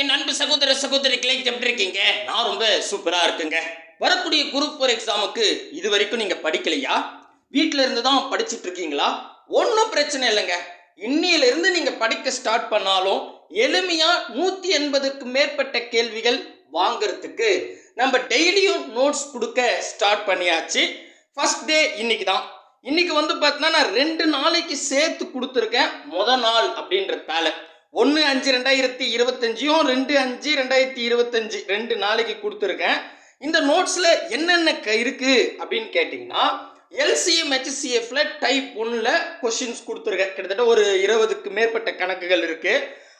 என் அன்பு சகோதர சகோதரிகளை எப்படி இருக்கீங்க? நான் ரொம்ப சூப்பரா இருக்குங்க. வரக்கூடிய குரூப் ஃபோர் எக்ஸாமுக்கு இது வரைக்கும் நீங்க படிக்கலையா? வீட்டில இருந்து தான் படிச்சிட்டு இருக்கீங்களா? ஒன்றும் பிரச்சனை இல்லைங்க. இன்னையில இருந்து நீங்க படிக்க ஸ்டார்ட் பண்ணாலும் எளிமையா நூத்தி எண்பதுக்கு மேற்பட்ட கேள்விகள் வாங்குறதுக்கு நம்ம டெய்லியும் நோட்ஸ் கொடுக்க ஸ்டார்ட் பண்ணியாச்சு. ஃபர்ஸ்ட் டே இன்னைக்கு தான். இன்னைக்கு வந்து பார்த்தீங்கன்னா நான் ரெண்டு நாளைக்கு சேர்த்து கொடுத்துருக்கேன். முத நாள் அப்படின்றதால ஒன்று அஞ்சு ரெண்டாயிரத்தி இருபத்தஞ்சியும் ரெண்டு அஞ்சு ரெண்டாயிரத்தி இருபத்தஞ்சு ரெண்டு நாளைக்கு கொடுத்துருக்கேன். இந்த நோட்ஸில் என்னென்ன க இருக்கு அப்படின்னு கேட்டிங்கன்னா எல்சிஎம் ஹெச்சிஎஃப்ல டைப் ஒன்றில் கொஷின்ஸ் கொடுத்துருக்கேன். கிட்டத்தட்ட ஒரு இருபதுக்கு மேற்பட்ட கணக்குகள் இருக்கு.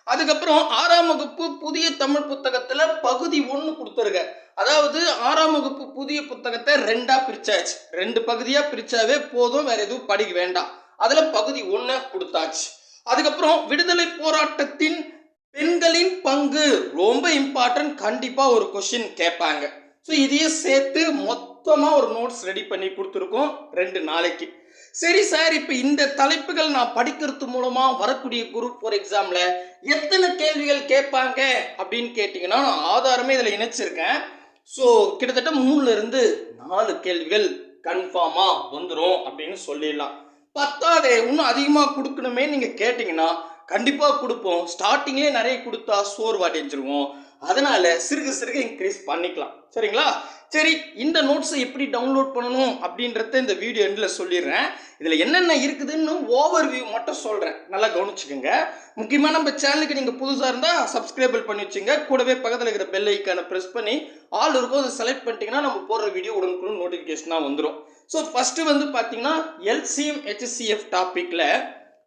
அதுக்கப்புறம் ஆறாம் வகுப்பு புதிய தமிழ் புத்தகத்தில் பகுதி ஒன்று கொடுத்துருக்கேன். அதாவது ஆறாம் வகுப்பு புதிய புத்தகத்தை ரெண்டாக பிரிச்சாச்சு. ரெண்டு பகுதியாக பிரித்தாவே போதும் வேறு எதுவும் படிக்க வேண்டாம். அதில் பகுதி ஒன்று கொடுத்தாச்சு. அதுக்கப்புறம் விடுதலை போராட்டத்தின் பெண்களின் பங்கு. ரொம்ப இம்பார்ட்டன்ட் கண்டிப்பாக ஒரு கொஷின் கேட்பாங்க. ஸோ இதையே சேர்த்து மொத்தமாக ஒரு நோட்ஸ் ரெடி பண்ணி கொடுத்துருக்கோம் ரெண்டு நாளைக்கு. சரி சார் இப்போ இந்த தலைப்புகள் நான் படிக்கிறது மூலமாக வரக்கூடிய குரூப் ஃபோர் எக்ஸாமில் எத்தனை கேள்விகள் கேட்பாங்க அப்படின்னு கேட்டிங்கன்னா நான் ஆதாரமே இதில் இணைச்சிருக்கேன். ஸோ கிட்டத்தட்ட மூணுலேருந்து நாலு கேள்விகள் கன்ஃபார்மாக வந்துடும் அப்படின்னு சொல்லிடலாம். பத்தாதே இன்னும் அதிகமாக கொடுக்கணுமே நீங்கள் கேட்டிங்கன்னா கண்டிப்பாக கொடுப்போம். ஸ்டார்டிங்லேயே நிறைய கொடுத்தா சோர்வடைஞ்சிருவோம் அதனால சிறுக சிறுக இன்க்ரீஸ் பண்ணிக்கலாம். சரிங்களா? சரி இந்த நோட்ஸை எப்படி டவுன்லோட் பண்ணணும் அப்படின்றத இந்த வீடியோ எண்டில் சொல்லிடுறேன். இதில் என்னென்ன இருக்குதுன்னு ஓவர் வியூ மட்டும் சொல்கிறேன் நல்லா கவனிச்சுக்கோங்க. முக்கியமாக நம்ம சேனலுக்கு நீங்கள் புதுசாக இருந்தால் சப்ஸ்கிரைபிள் பண்ணி வச்சுங்க. கூடவே பக்கத்தில் இருக்கிற பெல் ஐக்கானை ப்ரெஸ் பண்ணி ஆல் இருக்கும் அதை செலக்ட் பண்ணிட்டீங்கன்னா நம்ம போடுற வீடியோ உடனுக்குடன் நோட்டிஃபிகேஷனாக வந்துடும் ஸோ ஃபஸ்ட்டு வந்து பார்த்தீங்கன்னா எல்சிஎம் ஹெச்சிஎஃப் டாப்பிக்கில்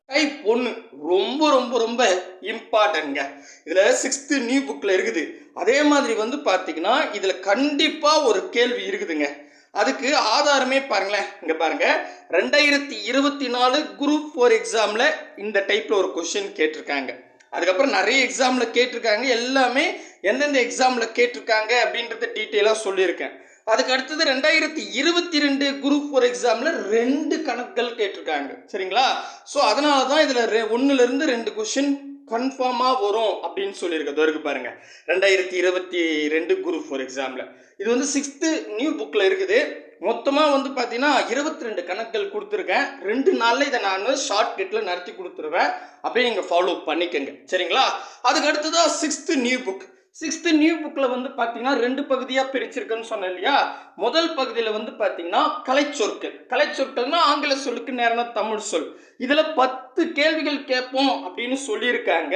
டைப் ஒன்று ரொம்ப ரொம்ப ரொம்ப இம்பார்ட்டன்ங்க இதில் சிக்ஸ்த்து நியூ புக்கில் இருக்குது. அதே மாதிரி வந்து பார்த்தீங்கன்னா இதில் கண்டிப்பாக ஒரு கேள்வி இருக்குதுங்க. அதுக்கு ஆதாரமே பாருங்களேன். இங்கே பாருங்க. ரெண்டாயிரத்தி இருபத்தி நாலு குரூப் ஃபோர் எக்ஸாமில் இந்த டைப்பில் ஒரு கொஷின் கேட்டிருக்காங்க. அதுக்கப்புறம் நிறைய எக்ஸாமில் கேட்டிருக்காங்க. எல்லாமே எந்தெந்த எக்ஸாமில் கேட்டிருக்காங்க அப்படின்றத டீட்டெயிலாக சொல்லியிருக்கேன். அதுக்கு அடுத்தது ரெண்டாயிரத்தி இருபத்தி ரெண்டு குரூப் ஃபோர் எக்ஸாமில் ரெண்டு கணக்குகள் கேட்டிருக்காங்க. சரிங்களா? ஸோ அதனால தான் இதில் ரெ ஒன்றுலேருந்து ரெண்டு கொஷின் கன்ஃபார்மாக வரும் அப்படின்னு சொல்லியிருக்கேன் இருக்கு பாருங்கள் ரெண்டாயிரத்தி இருபத்தி ரெண்டு குரூப் ஃபோர் எக்ஸாமில் இது வந்து சிக்ஸ்த்து நியூ புக்கில் இருக்குது. மொத்தமாக வந்து பார்த்தீங்கன்னா இருபத்தி ரெண்டு கணக்குகள் கொடுத்துருக்கேன். ரெண்டு நாளில் இதை நான் ஷார்ட்கட்டில் நடத்தி கொடுத்துருவேன். அப்படியே நீங்கள் ஃபாலோ பண்ணிக்கோங்க. சரிங்களா? அதுக்கு அடுத்ததாக sixth new book sixth new புக்கில் வந்து பார்த்தீங்கன்னா ரெண்டு பகுதியாக பிரிச்சிருக்குன்னு சொன்னேன் இல்லையா? முதல் பகுதியில் வந்து பார்த்தீங்கன்னா கலைச்சொற்கள். கலைச்சொற்கள்னா ஆங்கில சொல்லுக்கு நேரான தமிழ் சொல். இதில் பத்து கேள்விகள் கேட்போம் அப்படின்னு சொல்லியிருக்காங்க.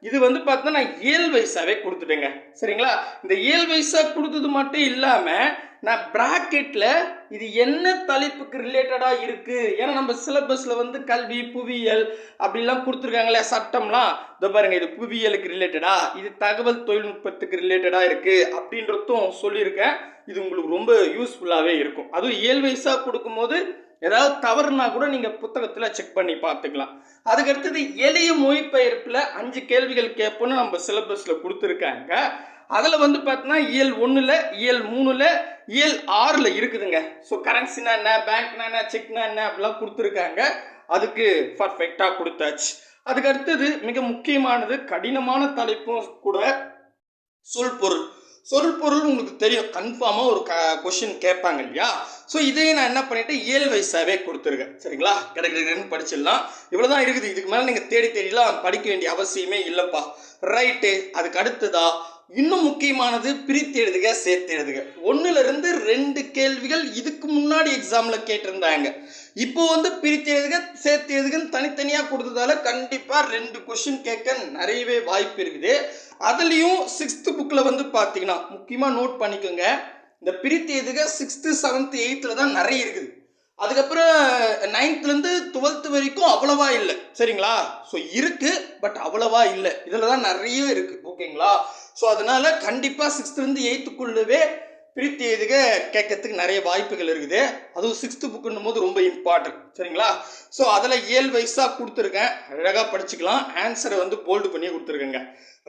இது வந்து பார்த்தீங்கன்னா நான் ஏழு வயசாகவே கொடுத்துட்டேங்க. சரிங்களா? இந்த ஏழு வயசாக கொடுத்தது மட்டும் இல்லாமல் நான் ப்ராக்கெட்டில் இது என்ன தலைப்புக்கு ரிலேட்டடாக இருக்குது ஏன்னா நம்ம சிலபஸில் வந்து கல்வி புவியியல் அப்படிலாம் கொடுத்துருக்காங்களே சட்டம்லாம். இதோ பாருங்க இது புவியியலுக்கு ரிலேட்டடா இது தகவல் தொழில்நுட்பத்துக்கு ரிலேட்டடாக இருக்குது அப்படின்றதும் சொல்லியிருக்கேன். இது உங்களுக்கு ரொம்ப யூஸ்ஃபுல்லாகவே இருக்கும். அதுவும் இயல்வைஸாக வயசாக கொடுக்கும்போது ஏதாவது தவறுனா கூட நீங்கள் புத்தகத்தில் செக் பண்ணி பார்த்துக்கலாம். அதுக்கடுத்தது எளிய மொழிபெயர்ப்பில் அஞ்சு கேள்விகள் கேட்போன்னு நம்ம சிலபஸில் கொடுத்துருக்காங்க. அதில் வந்து பார்த்தீங்கன்னா இயல் ஒன்றில் இயல் மூணில் இயல் ஆறில் இருக்குதுங்க. ஸோ கரன்சினா என்ன பேங்க்னா என்ன செக்னா என்ன அப்படிலாம் கொடுத்துருக்காங்க. அதுக்கு பர்ஃபெக்டாக கொடுத்தாச்சு. அதுக்கு அடுத்தது மிக முக்கியமானது கடினமான தலைப்பும் கூட சொல் பொருள் சொல் பொருள் உங்களுக்கு தெரியும் கன்ஃபார்மாக ஒரு க கொஷின் கேட்பாங்க இல்லையா? ஸோ இதையே நான் என்ன பண்ணிட்டேன் ஏழு வயசாகவே கொடுத்துருக்கேன். சரிங்களா? கிடைக்கிறதுன்னு படிச்சிடலாம். இவ்வளோ தான் இருக்குது. இதுக்கு மேலே நீங்கள் தேடி தேடிலாம் படிக்க வேண்டிய அவசியமே இல்லைப்பா. ரைட்டு அதுக்கு அடுத்ததா இன்னும் முக்கியமானது பிரித்து எழுதுக சேர்த்து எழுதுக. ஒன்றுலேருந்து ரெண்டு கேள்விகள் இதுக்கு முன்னாடி எக்ஸாமில் கேட்டிருந்தாங்க. இப்போ வந்து பிரித்து எழுதுக சேர்த்து எழுதுகன்னு தனித்தனியாக கொடுத்ததால கண்டிப்பாக ரெண்டு கொஷின் கேட்க நிறையவே வாய்ப்பு இருக்குது. அதுலேயும் சிக்ஸ்த்து புக்கில் வந்து பார்த்தீங்கன்னா முக்கியமாக நோட் பண்ணிக்கோங்க. இந்த பிரித்து எழுதுக சிக்ஸ்த்து செவன்த்து எயித்தில் தான் நிறைய இருக்குது. அதுக்கப்புறம் eh, நைன்த்லேருந்து டுவெல்த்து வரைக்கும் அவ்வளவா இல்லை. சரிங்களா? ஸோ இருக்குது பட் அவ்வளவா இல்லை. இதில் தான் நிறைய இருக்குது ஓகேங்களா? ஸோ அதனால கண்டிப்பாக சிக்ஸ்த்துலேருந்து எயித்துக்குள்ளவே பிரித்தி இதுக கேட்கறதுக்கு நிறைய வாய்ப்புகள் இருக்குது. அதுவும் சிக்ஸ்த்து புக்குன்னும் போது ரொம்ப இம்பார்ட்டன்ட் சரிங்களா? ஸோ அதில் ஏழு வயசாக கொடுத்துருக்கேன். அழகாக படிச்சுக்கலாம். ஆன்சரை வந்து போல்டு பண்ணி கொடுத்துருக்கேங்க.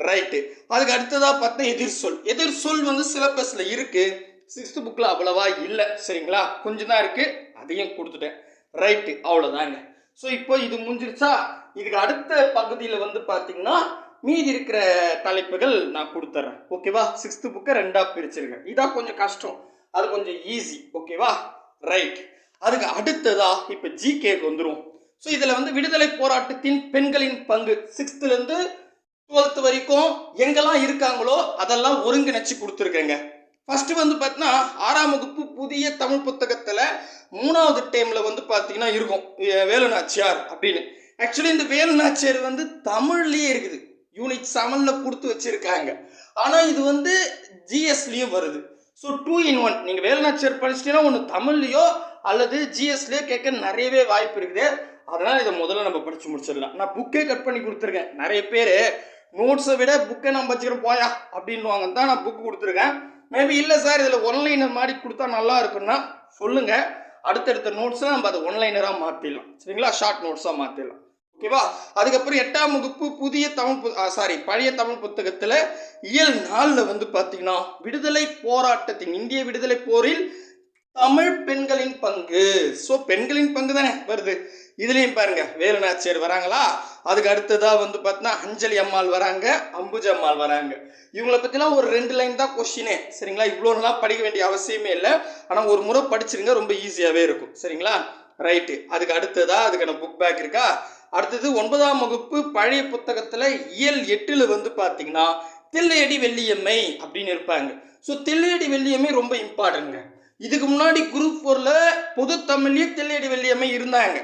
ரைட்டு அதுக்கு அடுத்ததாக பார்த்தா எதிர் சொல். எதிர் சொல் வந்து சிலபஸில் இருக்குது சிக்ஸ்த்து புக்கில் அவ்வளவா இல்லை. சரிங்களா? கொஞ்சம் தான் இருக்குது அதையும் கொடுத்துட்டேன். ரைட்டு அவ்வளோதாங்க ஸோ இப்போ இது முடிஞ்சிருச்சா? இதுக்கு அடுத்த பகுதியில் வந்து பார்த்தீங்கன்னா மீதி இருக்கிற தலைப்புகள் நான் கொடுத்துட்றேன் ஓகேவா சிக்ஸ்த்து புக்கை ரெண்டாக பிரிச்சிருக்கேன் இதான் கொஞ்சம் கஷ்டம். அது கொஞ்சம் ஈஸி ஓகேவா ரைட் அதுக்கு அடுத்ததா இப்போ ஜிகேக்கு வந்துடும் ஸோ இதில் வந்து விடுதலை போராட்டத்தின் பெண்களின் பங்கு. சிக்ஸ்த்துலேருந்து டுவெல்த் வரைக்கும் எங்கெல்லாம் இருக்காங்களோ அதெல்லாம் ஒருங்கிணைச்சு கொடுத்துருக்கேங்க. ஃபஸ்ட்டு வந்து பார்த்தீங்கன்னா ஆறாம் வகுப்பு புதிய தமிழ் புத்தகத்தில் மூணாவது டைமில் வந்து பார்த்தீங்கன்னா இருக்கும். வேலுநாச்சியார் அப்படின்னு. ஆக்சுவலி இந்த வேலுநாச்சியார் வந்து தமிழ்லேயே இருக்குது. யூனிட் செவனில் கொடுத்து வச்சுருக்காங்க. ஆனால் இது வந்து ஜிஎஸ்லேயும் வருது. ஸோ டூ இன் ஒன் நீங்கள் வேலுநாச்சியார் படிச்சிட்டீங்கன்னா ஒன்று தமிழ்லையோ அல்லது ஜிஎஸ்லேயோ கேட்க நிறையவே வாய்ப்பு இருக்குது. அதனால் இதை முதல்ல நம்ம படித்து முடிச்சிடலாம். நான் புக்கே கட் பண்ணி கொடுத்துருக்கேன். நிறைய பேர். நோட்ஸை விட புக்கை நம்ம வச்சுக்கிறோம் போயா அப்படின்வாங்க தான் நான் புக் கொடுத்துருக்கேன். மேபி இல்லை சார் இதில் ஒன்லைனர் மாதிரி கொடுத்தா நல்லா இருக்குன்னா சொல்லுங்கள் அடுத்தடுத்த நோட்ஸை நம்ம அதை ஒன்லைனராக மாற்றிடலாம் சரிங்களா? ஷார்ட் நோட்ஸாக மாற்றிடலாம் ஓகேவா அதுக்கப்புறம் எட்டாம் வகுப்பு புதிய தமிழ் சாரி பழைய தமிழ் புத்தகத்தில் இயல் நாளில் வந்து பார்த்தீங்கன்னா விடுதலை போராட்டத்தின் இந்திய விடுதலை போரில் தமிழ் பெண்களின் பங்கு. ஸோ பெண்களின் பங்கு தானே வருது. இதுலேயும் பாருங்க வேலுநாச்சியர் வராங்களா? அதுக்கு அடுத்ததாக வந்து பார்த்தீங்கன்னா அஞ்சலி அம்மாள் வராங்க அம்புஜ அம்மாள் வராங்க. இவங்கள பற்றிலாம் ஒரு ரெண்டு லைன் தான் கொஸ்டினே சரிங்களா? இவ்வளோலாம் படிக்க வேண்டிய அவசியமே இல்லை. ஆனால் ஒரு முறை படிச்சிருங்க ரொம்ப ஈஸியாகவே இருக்கும். சரிங்களா? ரைட்டு அதுக்கு அடுத்ததா அதுக்கான புக் பேக் இருக்கா? அடுத்தது ஒன்பதாம் வகுப்பு பழைய புத்தகத்தில் இயல் எட்டில் வந்து பார்த்தீங்கன்னா தில்லையடி வெள்ளியம்மை அப்படின்னு இருப்பாங்க. ஸோ தில்லையடி வெள்ளியம்மை ரொம்ப இம்பார்ட்டன்ட்ங்க இதுக்கு முன்னாடி குரூப் ஃபோரில் பொது தமிழ்லேயே தில்லையடி வெள்ளியம்மை இருந்தாங்க.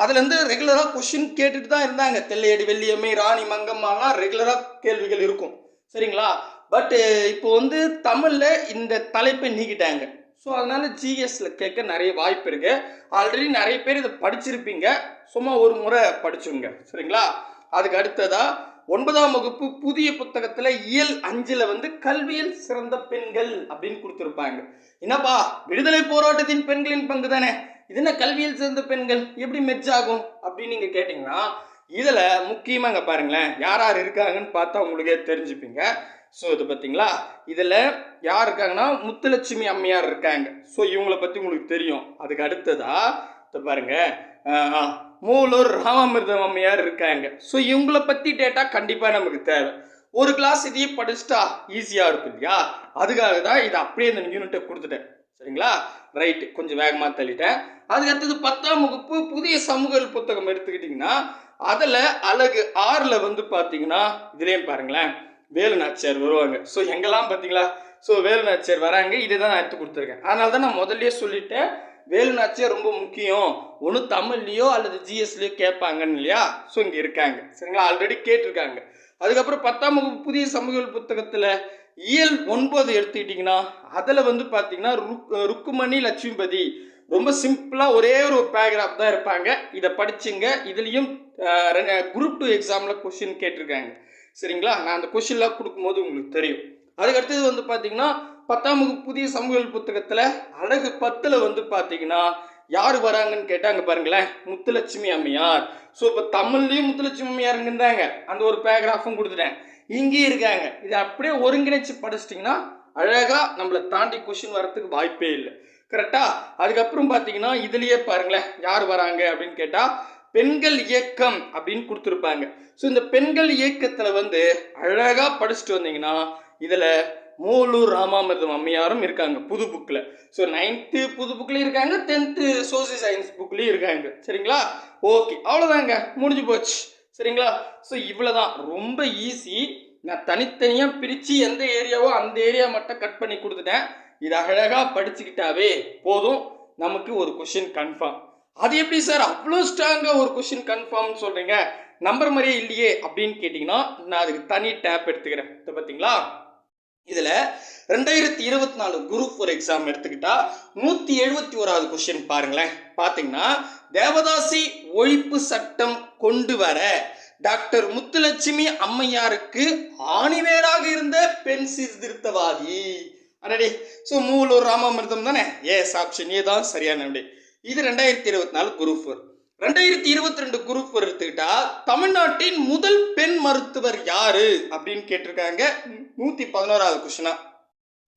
அதுலேருந்து ரெகுலராக கொஷின் கேட்டுட்டு தான் இருந்தாங்க. தெல்லையடி வெள்ளியம்மை ராணி மங்கம்மாலாம் ரெகுலராக கேள்விகள் இருக்கும். சரிங்களா? பட் இப்போ வந்து தமிழில் இந்த தலைப்பை நீக்கிட்டாங்க. ஸோ அதனால ஜிஎஸ்ல கேட்க நிறைய வாய்ப்பு இருக்கு. ஆல்ரெடி நிறைய பேர் இதை படிச்சிருப்பீங்க. சும்மா ஒரு முறை படிச்சுங்க சரிங்களா? அதுக்கு அடுத்ததா ஒன்பதாம் வகுப்பு புதிய புத்தகத்தில் இயல் அஞ்சில் வந்து கல்வியில் சிறந்த பெண்கள் அப்படின்னு கொடுத்துருப்பாங்க. என்னப்பா விடுதலை போராட்டத்தின் பெண்களின் பங்கு தானே இது என்ன கல்வியில் சிறந்த பெண்கள்? எப்படி மெர்ஜ் ஆகும்? அப்படின்னு நீங்கள் கேட்டிங்கன்னா இதில் முக்கியமாக இங்கே பாருங்களேன் யார் யார் இருக்காங்கன்னு பார்த்தா உங்களுக்கே தெரிஞ்சுப்பீங்க. ஸோ இது பார்த்தீங்களா இதில் யார் இருக்காங்கன்னா முத்துலட்சுமி அம்மையார் இருக்காங்க. ஸோ இவங்கள பற்றி உங்களுக்கு தெரியும். அதுக்கு அடுத்ததா இது பாருங்க. மூலூர் ராமாமிர்தம் அம்மையார் இருக்காங்க. ஸோ இவங்கள பற்றி டேட்டா கண்டிப்பாக நமக்கு தேவை. ஒரு கிளாஸ் இதையே படிச்சுட்டா ஈஸியாக இருக்கும் இல்லையா? அதுக்காக தான் இதை அப்படியே இந்த யூனிட்டை கொடுத்துட்டேன். சரிங்களா? ரைட்டு கொஞ்சம் வேகமாக தள்ளிட்டேன். அதுக்கு அடுத்தது பத்தாம் வகுப்பு புதிய சமூக புத்தகம் எடுத்துக்கிட்டிங்கன்னா அதில் அழகு ஆறில் வந்து பார்த்தீங்கன்னா இதுலேயும் பாருங்களேன். வேலுநாச்சியார் வருவாங்க. ஸோ எங்கெல்லாம் பார்த்தீங்களா ஸோ வேலு நாச்சியார் வராங்க. இதை தான் நான் எடுத்து கொடுத்துருக்கேன். அதனால தான் நான் முதல்லயே சொல்லிட்டேன். வேலு நாச்சியார் ரொம்ப முக்கியம். ஒன்று தமிழ்லையோ அல்லது ஜிஎஸ்லையோ கேட்பாங்கன்னு இல்லையா? ஸோ இங்கே இருக்காங்க. சரிங்களா? ஆல்ரெடி கேட்டிருக்காங்க. அதுக்கப்புறம் பத்தாம் வகுப்பு புதிய சமூக புத்தகத்தில் இயல் ஒன்பது எடுத்துக்கிட்டிங்கன்னா அதில் வந்து பார்த்தீங்கன்னா ருக் ருக்குமணி லட்சுமிபதி. ரொம்ப சிம்பிளாக ஒரே ஒரு பேராகிராஃப் தான் இருப்பாங்க. இதை படிச்சுங்க. இதுலேயும் குரூப் டூ எக்ஸாமில் கொஷின் கேட்டிருக்காங்க. சரிங்களா? நான் அந்த கொஷின்லாம் கொடுக்கும்போது உங்களுக்கு தெரியும். அதுக்கு அடுத்தது வந்து பார்த்தீங்கன்னா பத்தாம் வகுப்பு புதிய சமூகவியல் புத்தகத்தில் அழகு பத்தில் வந்து பார்த்தீங்கன்னா யார் வராங்கன்னு கேட்டாங்க பாருங்களேன். முத்துலட்சுமி அம்மையார். ஸோ இப்போ தமிழ்லேயும் முத்துலட்சுமி அம்மையார் இருந்தாங்க அந்த ஒரு பேராகிராஃபும் கொடுத்துட்டேன். இங்கேயும் இருக்காங்க. இதை அப்படியே ஒருங்கிணைச்சு படிச்சிட்டிங்கன்னா அழகாக நம்மளை தாண்டி கொஷின் வரத்துக்கு வாய்ப்பே இல்லை. கரெக்டா அதுக்கப்புறம் பார்த்தீங்கன்னா இதுலயே பாருங்களேன் யார் வராங்க அப்படின்னு கேட்டால் பெண்கள் இயக்கம் அப்படின்னு கொடுத்துருப்பாங்க. ஸோ இந்த பெண்கள் இயக்கத்தில் வந்து அழகாக படிச்சுட்டு வந்தீங்கன்னா இதில் மூலூர் ராமாமிர்தம் அம்மையாரும் இருக்காங்க புது புக்கில் ஸோ நைன்த்து புது புக்லேயும் இருக்காங்க டென்த்து சோசியல் சயின்ஸ் புக்லேயும் இருக்காங்க. சரிங்களா? ஓகே அவ்வளோதாங்க முடிஞ்சு போச்சு. சரிங்களா? ஸோ இவ்வளோதான் ரொம்ப ஈஸி நான் தனித்தனியாக பிரித்து எந்த ஏரியாவோ அந்த ஏரியா மட்டும் கட் பண்ணி கொடுத்துட்டேன். இது அழகாக படிச்சுக்கிட்டாவே போதும். நமக்கு ஒரு கொஷின் கன்ஃபார்ம் அது எப்படி சார் அவ்வளோ ஸ்ட்ராங்காக ஒரு கொஷின் கன்ஃபார்ம்னு சொல்கிறீங்க நம்பர் மாதிரியே இல்லையே அப்படின்னு கேட்டிங்கன்னா நான் அதுக்கு தனி டேப் எடுத்துக்கிறேன். இதை பார்த்தீங்களா? இதில் ரெண்டாயிரத்தி இருபத்தி நாலு குரூப் ஒரு எக்ஸாம் எடுத்துக்கிட்டா நூற்றி எழுபத்தி ஓராவது கொஷின் பாருங்களேன். பார்த்தீங்கன்னா தேவதாசி ஒழிப்பு சட்டம் கொண்டு வர டாக்டர் முத்துலட்சுமி அம்மையாருக்கு ஆணிவேராக இருந்த பெண் சீர்திருத்தவாதி. அடடே ஸோ மூலூர் ராமாமிர்தம் தானே? ஏ ஆப்ஷன் ஏ தான் சரியான விடை இது ரெண்டாயிரத்தி இருபத்தி நாலு குரூப் ஃபோர். ரெண்டாயிரத்தி இருபத்தி ரெண்டு குரூப் ஃபோர் எடுத்துக்கிட்டா தமிழ்நாட்டின் முதல் பெண் மருத்துவர் யாரு? அப்படின்னு கேட்டிருக்காங்க நூற்றி பதினோராவது கொஷினா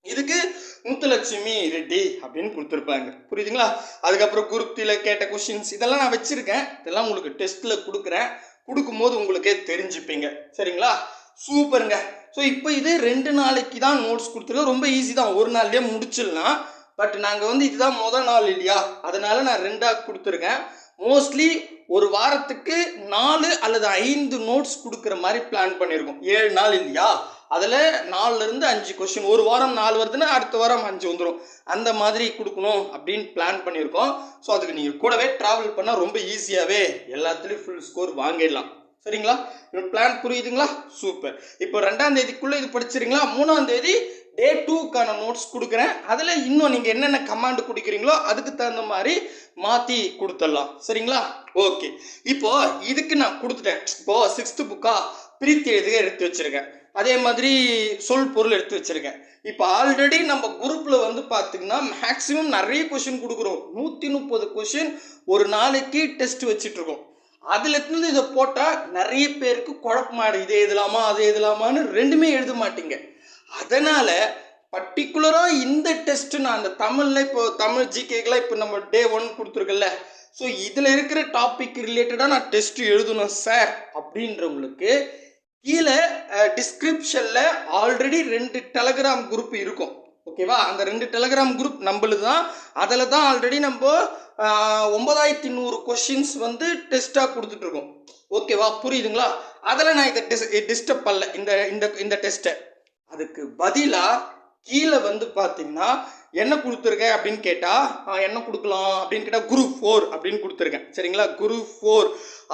இதுக்கு முத்துலட்சுமி ரெட்டி அப்படின்னு கொடுத்துருப்பாங்க. புரியுதுங்களா? அதுக்கப்புறம் குரூப்டியில் கேட்ட கொஷின்ஸ் இதெல்லாம் நான் வச்சுருக்கேன். இதெல்லாம் உங்களுக்கு டெஸ்ட்டில் கொடுக்குறேன். கொடுக்கும்போது உங்களுக்கே தெரிஞ்சுப்பீங்க. சரிங்களா? சூப்பருங்க. ஸோ இப்போ இது ரெண்டு நாளைக்கு தான் நோட்ஸ் கொடுத்துருக்கோம் ரொம்ப ஈஸி தான். ஒரு நாள்லேயே முடிச்சிடலாம். பட் நாங்கள் வந்து இதுதான் முதல் நாள் இல்லையா? அதனால நான் ரெண்டாக கொடுத்துருக்கேன். மோஸ்ட்லி ஒரு வாரத்துக்கு நாலு அல்லது ஐந்து நோட்ஸ் கொடுக்குற மாதிரி பிளான் பண்ணியிருக்கோம். ஏழு நாள் இல்லையா? அதில் நாலுலேருந்து அஞ்சு கொஷின் ஒரு வாரம் நாலு வருதுன்னா அடுத்த வாரம் அஞ்சு வந்துடும் அந்த மாதிரி கொடுக்கணும் அப்படின்னு பிளான் பண்ணியிருக்கோம். ஸோ அதுக்கு நீங்கள் கூடவே ட்ராவல் பண்ணால் ரொம்ப ஈஸியாகவே எல்லாத்துலேயும் ஃபுல் ஸ்கோர் வாங்கிடலாம். சரிங்களா? பிளான் புரியுதுங்களா? சூப்பர் இப்போ ரெண்டாம் தேதிக்குள்ளே இது படிச்சிருங்களா? மூணாம் தேதி டே டூக்கான நோட்ஸ் கொடுக்குறேன். அதில் இன்னும் நீங்கள் என்னென்ன கமாண்ட் கொடுக்குறீங்களோ அதுக்கு தகுந்த மாதிரி மாற்றி கொடுத்துடலாம். சரிங்களா? ஓகே இப்போது இதுக்கு நான் கொடுத்துட்டேன். இப்போது சிக்ஸ்த்து புக்கா பிரித்து எழுதுக எடுத்து வச்சுருக்கேன். அதே மாதிரி சொல் பொருள் எடுத்து வச்சிருக்கேன். இப்போ ஆல்ரெடி நம்ம குரூப்பில் வந்து பார்த்தீங்கன்னா மேக்ஸிமம் நிறைய கொஷின் கொடுக்குறோம். நூற்றி முப்பது கொஷின் ஒரு நாளைக்கு டெஸ்ட் வச்சுட்ருக்கோம் அதுலேருந்து இதை போட்டால் நிறைய பேருக்கு குழப்பமாயிடும். இது எழுதலாமா அது எழுதலாமான்னு ரெண்டுமே எழுத மாட்டீங்க. அதனால் பர்டிகுலராக இந்த டெஸ்ட்டு நான் அந்த தமிழில் இப்போ தமிழ் ஜிகேக்கெலாம் இப்போ நம்ம டே ஒன் கொடுத்துருக்கல ஸோ இதில் இருக்கிற டாபிக் ரிலேட்டடாக நான் டெஸ்ட்டு எழுதணும் சார் அப்படின்றவங்களுக்கு கீழே டிஸ்கிரிப்ஷனில் ஆல்ரெடி ரெண்டு டெலகிராம் குரூப் இருக்கும். ஓகேவா அந்த ரெண்டு டெலகிராம் குரூப் நம்மளுது தான் அதில் தான் ஆல்ரெடி நம்ம ஒன்பதாயிரத்தி நூறு கொஷின்ஸ் வந்து டெஸ்ட்டாக கொடுத்துட்ருக்கோம். ஓகேவா புரியுதுங்களா? அதில் நான் இதை டிஸ் டிஸ்டர்ப் பண்ணல. இந்த இந்த இந்த டெஸ்ட்டை அதுக்கு பதிலாக கீழே வந்து பார்த்தீங்கன்னா என்ன கொடுத்துருக்கேன் அப்படின்னு கேட்டால் என்ன கொடுக்கலாம் அப்படின்னு கேட்டால் குரூப் ஃபோர் அப்படின்னு கொடுத்துருக்கேன். சரிங்களா? குரு ஃபோர்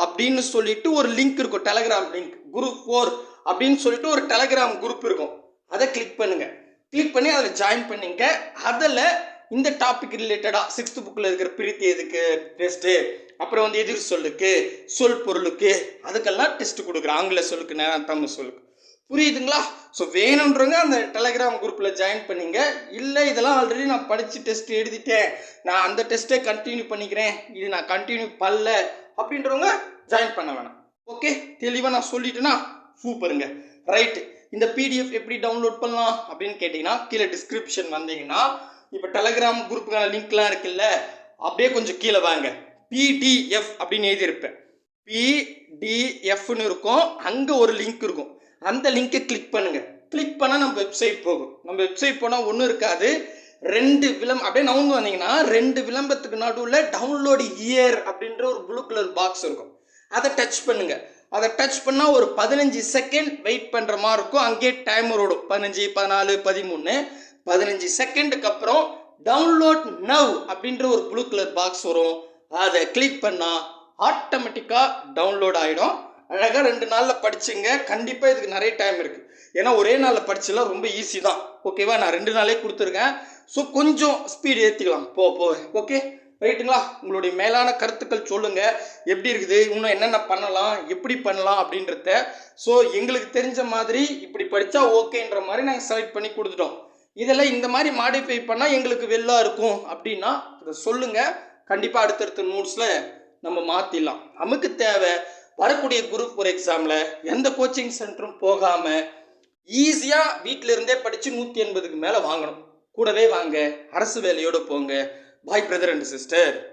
அப்படின்னு சொல்லிட்டு ஒரு லிங்க் இருக்கும் டெலகிராம் லிங்க் குரூப் ஃபோர் அப்படின்னு சொல்லிட்டு ஒரு டெலகிராம் குரூப் இருக்கும். அதை கிளிக் பண்ணுங்க. கிளிக் பண்ணி அதில் ஜாயின் பண்ணிங்க. அதில் இந்த டாபிக் ரிலேட்டடாக சிக்ஸ்த் புக்கில் இருக்கிற பிரித்தி எதுக்கு? டெஸ்ட்டு அப்புறம் வந்து எதிர் சொல்லுக்கு சொல் பொருளுக்கு அதுக்கெல்லாம் டெஸ்ட் கொடுக்குறேன் ஆங்கில சொல்லுக்கு நேரம் தமிழ் சொல்லுக்கு. புரியுதுங்களா? ஸோ வேணுன்றவங்க அந்த டெலகிராம் குரூப்பில் ஜாயின் பண்ணிங்க. இல்லை இதெல்லாம் ஆல்ரெடி நான் படித்து டெஸ்ட் எழுதிட்டேன். நான் அந்த டெஸ்ட்டை கண்டினியூ பண்ணிக்கிறேன். இது நான் கண்டினியூ பண்ணல. அப்படின்றவங்க ஜாயின் பண்ண வேணாம். ஓகே தெளிவாக நான் சொல்லிட்டேன்னா சூப்பருங்க. ரைட்டு இந்த பிடிஎஃப் எப்படி டவுன்லோட் பண்ணலாம் அப்படின்னு கேட்டிங்கன்னா கீழே டிஸ்கிரிப்ஷன் வந்தீங்கன்னா இப்போ டெலகிராம் குரூப்புக்கான லிங்க்லாம் இருக்குல்ல அப்படியே கொஞ்சம் கீழே வாங்க. பிடிஎஃப் அப்படின்னு எழுதியிருப்பேன். பிடிஎஃப்னு இருக்கும். அங்கே ஒரு லிங்க் இருக்கும். அந்த லிங்கை கிளிக் பண்ணுங்க. கிளிக் பண்ணால் நம்ம வெப்சைட் போகும். நம்ம வெப்சைட் போனால் ஒன்றும் இருக்காது. ரெண்டு விளம் அப்படியே நவுந்து வந்தீங்கன்னா ரெண்டு விளம்பரத்துக்கு நடுவில் டவுன்லோடு இயர் அப்படின்ற ஒரு ப்ளூ கலர் பாக்ஸ் இருக்கும். அதை டச் பண்ணுங்க. அதை டச் பண்ணால் ஒரு பதினஞ்சு செகண்ட் வெயிட் பண்ணுற மாதிரி இருக்கும். அங்கேயே டைமர் ஓடும். பதினஞ்சு பதினாலு பதிமூணு. பதினஞ்சு செகண்டுக்கு அப்புறம் டவுன்லோட் நவ் அப்படின்ற ஒரு ப்ளூ கலர் பாக்ஸ் வரும். அதை கிளிக் பண்ணால் ஆட்டோமேட்டிக்காக டவுன்லோட் ஆகிடும் அழகாக ரெண்டு நாளில் படிச்சுங்க. கண்டிப்பாக இதுக்கு நிறைய டைம் இருக்குது ஏன்னா ஒரே நாளில் படிச்சலாம் ரொம்ப ஈஸி தான். ஓகேவா நான் ரெண்டு நாளே கொடுத்துருக்கேன். ஸோ கொஞ்சம் ஸ்பீடு ஏற்றிக்கலாம் போ போ. ஓகே ரைட்டுங்களா உங்களுடைய மேலான கருத்துக்கள் சொல்லுங்கள் எப்படி இருக்குது? இன்னும் என்னென்ன பண்ணலாம்? எப்படி பண்ணலாம்? அப்படின்றத. ஸோ எங்களுக்கு தெரிஞ்ச மாதிரி இப்படி படித்தா ஓகேன்ற மாதிரி நாங்கள் செலக்ட் பண்ணி கொடுத்துட்டோம். இதெல்லாம் இந்த மாதிரி மாடிஃபை பண்ணால் எங்களுக்கு வெள்ளா இருக்கும். அப்படின்னா அதை சொல்லுங்கள் கண்டிப்பாக அடுத்தடுத்த நோட்ஸில் நம்ம மாற்றிடலாம் நமக்கு தேவை வரக்கூடிய குரூப் ஒரு எக்ஸாமில் எந்த கோச்சிங் சென்டரும் போகாமல் ஈஸியாக வீட்டில இருந்தே படித்து நூற்றி எண்பதுக்கு மேலே வாங்கணும். கூடவே வாங்க அரசு வேலையோடு போங்க. பாய் பிரதர் அண்ட் சிஸ்டர்